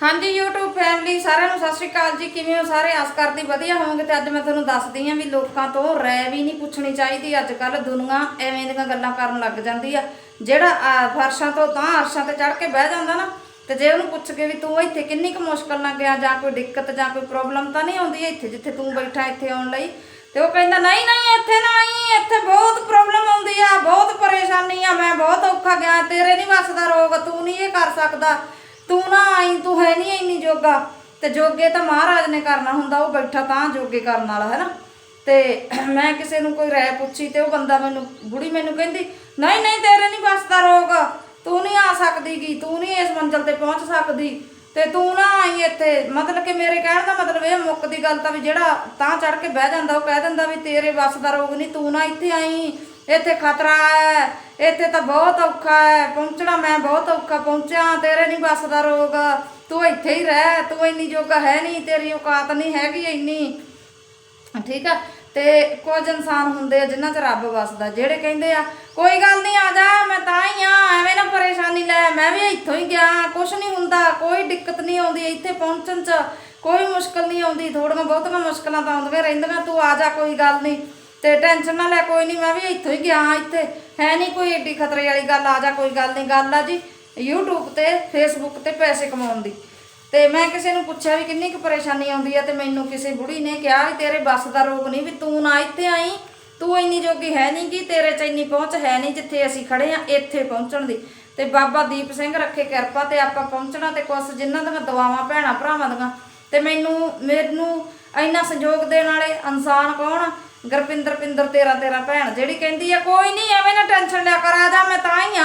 ਹਾਂਜੀ, YouTube family ਸਾਰਿਆਂ ਨੂੰ ਸਤਿ ਸ਼੍ਰੀ ਅਕਾਲ ਜੀ। ਕਿਵੇਂ ਹੋ ਸਾਰੇ? ਆਸ ਕਰਦੀ ਵਧੀਆ ਹੋਵੋਗੇ ਤੇ ਅੱਜ ਮੈਂ ਤੁਹਾਨੂੰ ਦੱਸਦੀ ਆਂ ਵੀ ਲੋਕਾਂ ਤੋਂ ਰਾਏ ਵੀ ਨਹੀਂ ਪੁੱਛਣੀ ਚਾਹੀਦੀ। ਅੱਜ ਕੱਲ ਦੁਨੀਆ ਐਵੇਂ ਦੀਆਂ ਗੱਲਾਂ ਕਰਨ ਲੱਗ ਜਾਂਦੀ ਆ। ਜਿਹੜਾ ਫਰਸ਼ਾਂ ਤੋਂ ਤਾਂ ਅਰਸ਼ਾਂ ਤੇ ਚੜ ਕੇ ਬਹਿ ਜਾਂਦਾ ਨਾ, ਤੇ ਜੇ ਉਹਨੂੰ ਪੁੱਛ ਕੇ ਵੀ ਤੂੰ ਇੱਥੇ ਕਿੰਨੀ ਕੁ ਮੁਸ਼ਕਲ ਨਾਲ ਗਿਆ, ਜਾਂ ਕੋਈ ਦਿੱਕਤ, ਜਾਂ ਕੋਈ ਪ੍ਰੋਬਲਮ ਤਾਂ ਨਹੀਂ ਆਉਂਦੀ ਇੱਥੇ, ਜਿੱਥੇ ਤੂੰ ਬੈਠਾ ਇੱਥੇ ਆਉਣ ਲਈ? ਤੇ ਉਹ ਕਹਿੰਦਾ, ਨਹੀਂ ਨਹੀਂ, ਇੱਥੇ ਨਾ ਆਈ, ਇੱਥੇ ਬਹੁਤ ਪ੍ਰੋਬਲਮ ਆਉਂਦੀ ਆ, ਬਹੁਤ ਪਰੇਸ਼ਾਨੀ ਆ, ਮੈਂ ਬਹੁਤ ਔਖਾ ਗਿਆ, ਤੇਰੇ ਨਹੀਂ ਵੱਸਦਾ ਰੋਗ ਤੂੰ ਨਹੀਂ ਇਹ ਕਰ ਸਕਦਾ। ਤੂੰ ਨਾ ਆਈ, ਤੂੰ ਜੋਗਾ। ਤੇ ਜੋਗੇ ਤਾਂ ਮਹਾਰਾਜ ਨੇ ਕਰਨਾ ਹੁੰਦਾ, ਉਹ ਬੈਠਾ ਤਾਂ ਜੋਗੇ ਕਰਨ ਵਾਲਾ ਹੈ ਨਾ ਤੇ ਮੈਂ ਕਿਸੇ ਨੂੰ ਕੋਈ ਰਾਏ ਪੁੱਛੀ ਤੇ ਉਹ ਬੰਦਾ ਮੈਨੂੰ, ਬੁੜੀ ਮੈਨੂੰ ਕਹਿੰਦੀ, ਨਹੀਂ ਨਹੀਂ, ਤੇਰੇ ਨਹੀਂ ਵੱਸਦਾ ਰੋਗ। ਤੂੰ ਨਹੀਂ ਆ ਸਕਦੀ ਗੀ, ਤੂੰ ਨਹੀਂ ਇਸ ਮੰਜ਼ਲ ਤੇ ਪਹੁੰਚ ਸਕਦੀ। ਤੇ ਤੂੰ ਨਾ ਆਈ ਇੱਥੇ। ਮਤਲਬ ਕਿ ਮੇਰੇ ਕਹਿਣ ਦਾ ਮਤਲਬ ਇਹ ਮੁੱਕ ਦੀ ਗੱਲ ਤਾਂ ਵੀ ਜਿਹੜਾ ਤਾਂ ਚੜ ਕੇ ਬਹਿ ਜਾਂਦਾ, ਉਹ ਕਹਿ ਦਿੰਦਾ ਵੀ ਤੇਰੇ ਵੱਸ ਦਾ ਰੋਗ ਨਹੀਂ, ਤੂੰ ਨਾ ਇੱਥੇ ਆਈ। ਇੱਥੇ ਖਤਰਾ ਹੈ, ਇੱਥੇ ਤਾਂ ਬਹੁਤ ਔਖਾ ਹੈ। ਪਹੁੰਚਣਾ, ਮੈਂ ਬਹੁਤ ਔਖਾ, ਪਹੁੰਚਿਆ, ਤੇਰੇ ਨਹੀਂ ਵੱਸ ਦਾ ਰੋਗ। ਤੂੰ ਇੱਥੇ ਹੀ ਰਹਿ, ਤੂੰ ਇੰਨੀ ਜੋਗਾ ਹੈ ਨਹੀਂ, ਤੇਰੀ ਔਕਾਤ ਨਹੀਂ ਹੈਗੀ ਇੰਨੀ। ਠੀਕ ਆ? ਤੇ ਕੁਝ ਇਨਸਾਨ ਹੁੰਦੇ ਆ ਜਿਨ੍ਹਾਂ 'ਚ ਰੱਬ ਵਸਦਾ। ਜਿਹੜੇ ਕਹਿੰਦੇ ਆ, ਕੋਈ ਗੱਲ ਨਹੀਂ, ਆ ਜਾ, ਮੈਂ ਤਾਂ ਹੀ ਆ, ਐਵੇਂ ਨਾ ਪਰੇਸ਼ਾਨੀ ਲੈ, ਮੈਂ ਵੀ ਇੱਥੋਂ ਹੀ ਗਿਆ ਕੁਝ ਨਹੀਂ ਹੁੰਦਾ, ਕੋਈ ਦਿੱਕਤ ਨਹੀਂ ਆਉਂਦੀ ਇੱਥੇ ਪਹੁੰਚਣ 'ਚ, ਕੋਈ ਮੁਸ਼ਕਲ ਨਹੀਂ ਆਉਂਦੀ ਥੋੜੀਆਂ ਬਹੁਤੀਆਂ ਮੁਸ਼ਕਲਾਂ ਤਾਂ ਆਉਂਦੀਆਂ ਰਹਿੰਦੀਆਂ, ਤੂੰ ਆ ਜਾ, ਕੋਈ ਗੱਲ ਨਹੀਂ। ਤੇ ਟੈਨਸ਼ਨ ਨਾ ਲੈ, ਕੋਈ ਨਹੀਂ, ਮੈਂ ਵੀ ਇੱਥੋਂ ਹੀ ਗਿਆ ਇੱਥੇ। ਹੈ ਨਹੀਂ ਕੋਈ ਏਡੀ ਖਤਰੇ ਵਾਲੀ ਗੱਲ, ਆ ਜਾ, ਕੋਈ ਗੱਲ ਨਹੀਂ, ਗੱਲ ਆ ਜੀ। YouTube ਤੇ, Facebook ਤੇ ਪੈਸੇ ਕਮਾਉਣ ਦੀ। ਤੇ ਮੈਂ ਕਿਸੇ ਨੂੰ ਪੁੱਛਿਆ ਵੀ ਕਿੰਨੀ ਕੁ ਪਰੇਸ਼ਾਨੀ ਆਉਂਦੀ ਆ ਤੇ ਮੈਨੂੰ ਕਿਸੇ ਬੁੜੀ ਨੇ ਕਿਹਾ ਵੀ ਤੇਰੇ ਬੱਸ ਦਾ ਰੋਗ ਨਹੀਂ, ਵੀ ਤੂੰ ਨਾ ਇੱਥੇ ਆਈ, ਤੂੰ ਇੰਨੀ ਜੋਗੀ ਹੈ ਨਹੀਂ ਕਿ ਤੇਰੇ ਚ ਇੰਨੀ ਪਹੁੰਚ ਹੈ ਨਹੀਂ ਜਿੱਥੇ ਅਸੀਂ ਖੜੇ ਆ, ਇੱਥੇ ਪਹੁੰਚਣ ਦੀ। ਤੇ ਬਾਬਾ ਦੀਪ ਸਿੰਘ ਰੱਖੇ ਕਿਰਪਾ ਤੇ ਆਪਾਂ ਪਹੁੰਚਣਾ ਤੇ ਕੁਛ ਜਿਨ੍ਹਾਂ ਦੀਆਂ ਦਵਾਵਾਂ ਭੈਣਾਂ ਭਰਾਵਾਂ ਦੀਆਂ। ਤੇ ਮੈਨੂੰ ਮੈਨੂੰ ਇੰਨਾ ਸੰਯੋਗ ਦੇਣ ਵਾਲੇ ਇਨਸਾਨ ਕੌਣ ਗੁਰਪਿੰਦਰ ਪਿੰਦਰ ਤੇਰਾ ਤੇਰਾ ਭੈਣ, ਜਿਹੜੀ ਕਹਿੰਦੀ ਆ, ਕੋਈ ਨਹੀਂ ਐਵੇਂ ਨਾ ਟੈਨਸ਼ਨ ਲਿਆ ਕਰ, ਆ ਜਾ, ਮੈਂ ਤਾਂ ਹੀ ਆ।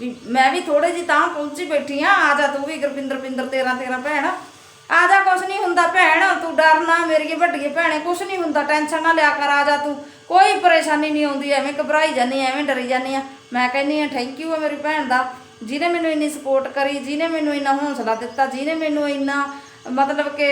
ਵੀ ਮੈਂ ਵੀ ਥੋੜੇ ਜੀ ਤਾਂ ਪਹੁੰਚੀ ਬੈਠੀ ਆ। ਆ ਜਾ ਤੂੰ ਵੀ ਗੁਰਪਿੰਦਰ ਪਿੰਦਰ, ਤੇਰਾ ਤੇਰਾ ਭੈਣ। ਆ ਜਾ ਕੁਛ ਨਹੀਂ ਹੁੰਦਾ ਭੈਣ, ਤੂੰ ਡਰਨਾ ਮੇਰੀ ਵੱਡੀ ਭੈਣੇ, ਕੁਛ ਨਹੀਂ ਹੁੰਦਾ, ਟੈਨਸ਼ਨ ਨਾ ਲਿਆ ਕਰ, ਆ ਜਾ ਤੂੰ। ਕੋਈ ਪਰੇਸ਼ਾਨੀ ਨਹੀਂ ਆਉਂਦੀ, ਐਵੇਂ ਘਬਰਾਈ ਜਾਂਦੀ ਐਵੇਂ ਡਰੀ ਜਾਂਦੀ ਆ। ਮੈਂ ਕਹਿੰਦੀ ਆ ਥੈਂਕ ਯੂ ਆ ਮੇਰੀ ਭੈਣ ਦਾ। ਜਿਹਨੇ ਮੈਨੂੰ ਇੰਨੀ ਸਪੋਰਟ ਕਰੀ, ਜਿਹਨੇ ਮੈਨੂੰ ਇੰਨਾ ਹੌਸਲਾ ਦਿੱਤਾ, ਜਿਹਨੇ ਮੈਨੂੰ ਇੰਨਾ ਮਤਲਬ ਕਿ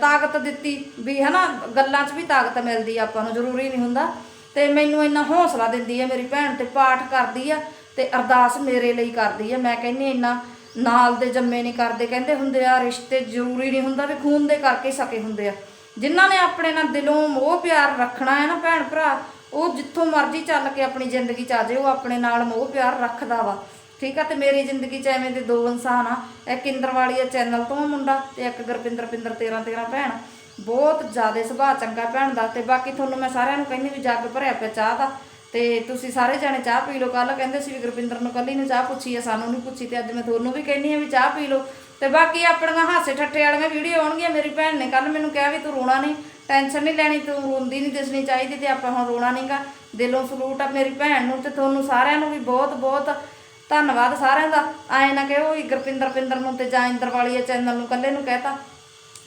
ਤਾਕਤ ਦਿੱਤੀ ਵੀ ਹਨਾ, ਗੱਲਾਂ 'ਚ ਵੀ ਤਾਕਤ ਮਿਲਦੀ ਆਪਾਂ ਨੂੰ ਜ਼ਰੂਰੀ ਨਹੀਂ ਹੁੰਦਾ। ਤੇ ਮੈਨੂੰ ਇੰਨਾ ਹੌਸਲਾ ਦਿੰਦੀ ਆ ਮੇਰੀ ਭੈਣ ਤੇ, ਪਾਠ ਕਰਦੀ ਆ। ਤੇ ਅਰਦਾਸ ਮੇਰੇ ਲਈ ਕਰਦੀ ਹੈ ਮੈਂ ਕਹਿੰਨੀ ਇੰਨਾ ਨਾਲ ਦੇ ਜੰਮੇ ਨਹੀਂ ਕਰਦੇ। ਕਹਿੰਦੇ ਹੁੰਦੇ ਆ, ਰਿਸ਼ਤੇ ਜ਼ਰੂਰੀ ਨਹੀਂ ਹੁੰਦਾ ਵੀ ਖੂਨ ਦੇ ਕਰਕੇ ਸਕੇ ਹੁੰਦੇ ਆ। ਜਿਨ੍ਹਾਂ ਨੇ ਆਪਣੇ ਨਾਲ ਦਿਲੋਂ ਮੋਹ ਪਿਆਰ ਰੱਖਣਾ ਹੈ ਨਾ ਭੈਣ ਭਰਾ, ਉਹ ਜਿੱਥੋਂ ਮਰਜ਼ੀ ਚੱਲ ਕੇ ਆਪਣੀ ਜ਼ਿੰਦਗੀ 'ਚ ਆ ਜਾਏ ਉਹ ਆਪਣੇ ਨਾਲ ਮੋਹ ਪਿਆਰ ਰੱਖਦਾ ਵਾ। ਠੀਕ ਆ, ਤੇ ਮੇਰੀ ਜ਼ਿੰਦਗੀ 'ਚ ਐਵੇਂ ਦੇ ਦੋ ਇਨਸਾਨ ਆ। ਇੱਕ ਇੰਦਰਵਾਲੀਆ ਚੈਨਲ ਤੋਂ ਮੁੰਡਾ ਤੇ ਇੱਕ ਗੁਰਪਿੰਦਰ, ਪਿੰਦਰ 13 13 ਭੈਣ। ਬਹੁਤ ਜ਼ਿਆਦਾ ਸੁਭਾਅ ਚੰਗਾ ਭੈਣ ਦਾ ਤੇ ਬਾਕੀ ਤੁਹਾਨੂੰ ਮੈਂ ਸਾਰਿਆਂ ਨੂੰ ਕਹਿੰਦੀ ਵੀ ਜੱਗ ਭਰਿਆ ਪਿਆ ਚਾਹ ਦਾ। ਤੇ ਤੁਸੀਂ ਸਾਰੇ ਜਾਣੇ ਚਾਹ ਪੀ ਲਓ। ਕੱਲ ਕਹਿੰਦੇ ਸੀ ਵੀ ਗੁਰਪਿੰਦਰ ਨੂੰ ਕੱਲੀ ਨੂੰ ਚਾਹ ਪੁੱਛੀ ਆ, ਸਾਨੂੰ ਨਹੀਂ ਪੁੱਛੀ ਤੇ ਅੱਜ ਮੈਂ ਤੁਹਾਨੂੰ ਵੀ ਕਹਿੰਦੀ ਆ ਵੀ ਚਾਹ ਪੀ ਲਓ। ਤੇ ਬਾਕੀ ਆਪਣੀਆਂ ਹਾਸੇ ਠੱਠੇ ਵਾਲੀਆਂ ਵੀਡੀਓ ਆਉਣਗੀਆਂ, ਮੇਰੀ ਭੈਣ ਨੇ ਕੱਲ ਮੈਨੂੰ ਕਿਹਾ ਵੀ ਤੂੰ ਰੋਣਾ ਨਹੀਂ ਟੈਨਸ਼ਨ ਨਹੀਂ ਲੈਣੀ, ਤੂੰ ਰੋਂਦੀ ਨਹੀਂ ਦਿਸਣੀ ਚਾਹੀਦੀ ਤੇ ਆਪਾਂ ਹੁਣ ਰੋਣਾ ਨਹੀਂਗਾ ਦਿਲੋਂ ਸਲੂਟ ਆ ਮੇਰੀ ਭੈਣ ਨੂੰ ਤੇ ਤੁਹਾਨੂੰ ਸਾਰਿਆਂ ਨੂੰ ਵੀ ਬਹੁਤ ਬਹੁਤ ਧੰਨਵਾਦ ਸਾਰਿਆਂ ਦਾ। ਆਏ ਨਾ ਕਿਹੋ ਵੀ ਗੁਰਪਿੰਦਰ ਪਿੰਦਰ ਨੂੰ ਤੇ ਜਾਂ ਇੰਦਰਵਾਲੀਆ ਚੈਨਲ ਨੂੰ ਕੱਲੇ ਨੂੰ ਕਹਿਤਾ।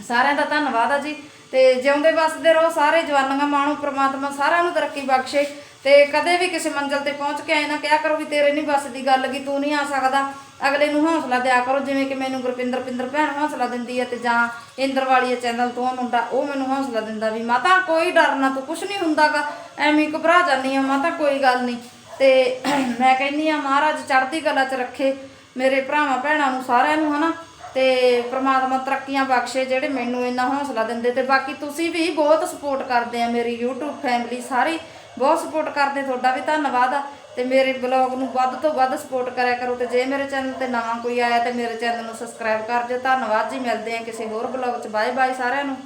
ਸਾਰਿਆਂ ਦਾ ਧੰਨਵਾਦ ਆ ਜੀ। ਤੇ ਜਿਉਂਦੇ ਵਸਦੇ ਰਹੋ ਸਾਰੇ ਜਵਾਨਾਂ, ਮਾਣੋ ਪ੍ਰਮਾਤਮਾ ਸਾਰਿਆਂ ਨੂੰ ਤਰੱਕੀ ਬਖਸ਼ੇ। ਤੇ ਕਦੇ ਵੀ ਕਿਸੇ ਮੰਜ਼ਲ ਤੇ ਪਹੁੰਚ ਕੇ ਆਏ ਨਾ, ਕਿਹਾ ਕਰੋ ਵੀ ਤੇਰੇ ਨਹੀਂ ਬਸ ਦੀ ਗੱਲ ਕਿ ਤੂੰ ਨਹੀਂ ਆ ਸਕਦਾ। ਅਗਲੇ ਨੂੰ ਹੌਸਲਾ ਦਿਆ ਕਰੋ, ਜਿਵੇਂ ਕਿ ਮੈਨੂੰ ਗੁਰਪਿੰਦਰ, ਪਿੰਦਰ ਭੈਣ ਹੌਸਲਾ ਦਿੰਦੀ ਹੈ ਤੇ ਜਾਂ ਇੰਦਰਵਾਲੀਆ ਚੈਨਲ ਤੋਂ ਮੁੰਡਾ, ਉਹ ਮੈਨੂੰ ਹੌਸਲਾ ਦਿੰਦਾ ਵੀ ਮਾਤਾ, ਕੋਈ ਡਰ ਨਾ, ਤੂੰ ਕੁਛ ਨਹੀਂ ਹੁੰਦਾਗਾ। ਐਵੇਂ ਘਬਰਾ ਜਾਂਦੀ ਆ ਮਾਤਾ, ਕੋਈ ਗੱਲ ਨਹੀਂ ਤੇ ਮੈਂ ਕਹਿੰਦੀ ਆ ਮਹਾਰਾਜ ਚੜ੍ਹਦੀ ਕਲਾ 'ਚ ਰੱਖੇ ਮੇਰੇ ਭਰਾਵਾਂ ਭੈਣਾਂ ਨੂੰ ਸਾਰਿਆਂ ਨੂੰ, ਹਨਾ? ਤੇ ਪ੍ਰਮਾਤਮਾ ਤਰੱਕੀਆਂ ਬਖਸ਼ੇ ਜਿਹੜੇ ਮੈਨੂੰ ਇੰਨਾ ਹੌਸਲਾ ਦਿੰਦੇ। ਤੇ ਬਾਕੀ ਤੁਸੀਂ ਵੀ ਬਹੁਤ ਸਪੋਰਟ ਕਰਦੇ ਆ ਮੇਰੀ YouTube ਫੈਮਿਲੀ ਸਾਰੀ। ਬਹੁਤ ਸਪੋਰਟ ਕਰਦੇ ਤੁਹਾਡਾ ਵੀ ਧੰਨਵਾਦ ਆ ਤੇ ਮੇਰੇ ਬਲੌਗ ਨੂੰ ਵੱਧ ਤੋਂ ਵੱਧ ਸਪੋਰਟ ਕਰਿਆ ਕਰੋ ਤੇ ਜੇ ਮੇਰੇ ਚੈਨਲ ਤੇ ਨਵਾਂ ਕੋਈ ਆਇਆ ਤੇ ਮੇਰੇ ਚੈਨਲ ਨੂੰ ਸਬਸਕ੍ਰਾਈਬ ਕਰ ਦਿਓ। ਧੰਨਵਾਦ ਜੀ, ਮਿਲਦੇ ਆ ਕਿਸੇ ਹੋਰ ਬਲੌਗ 'ਚ। ਬਾਏ ਬਾਏ ਸਾਰਿਆਂ ਨੂੰ।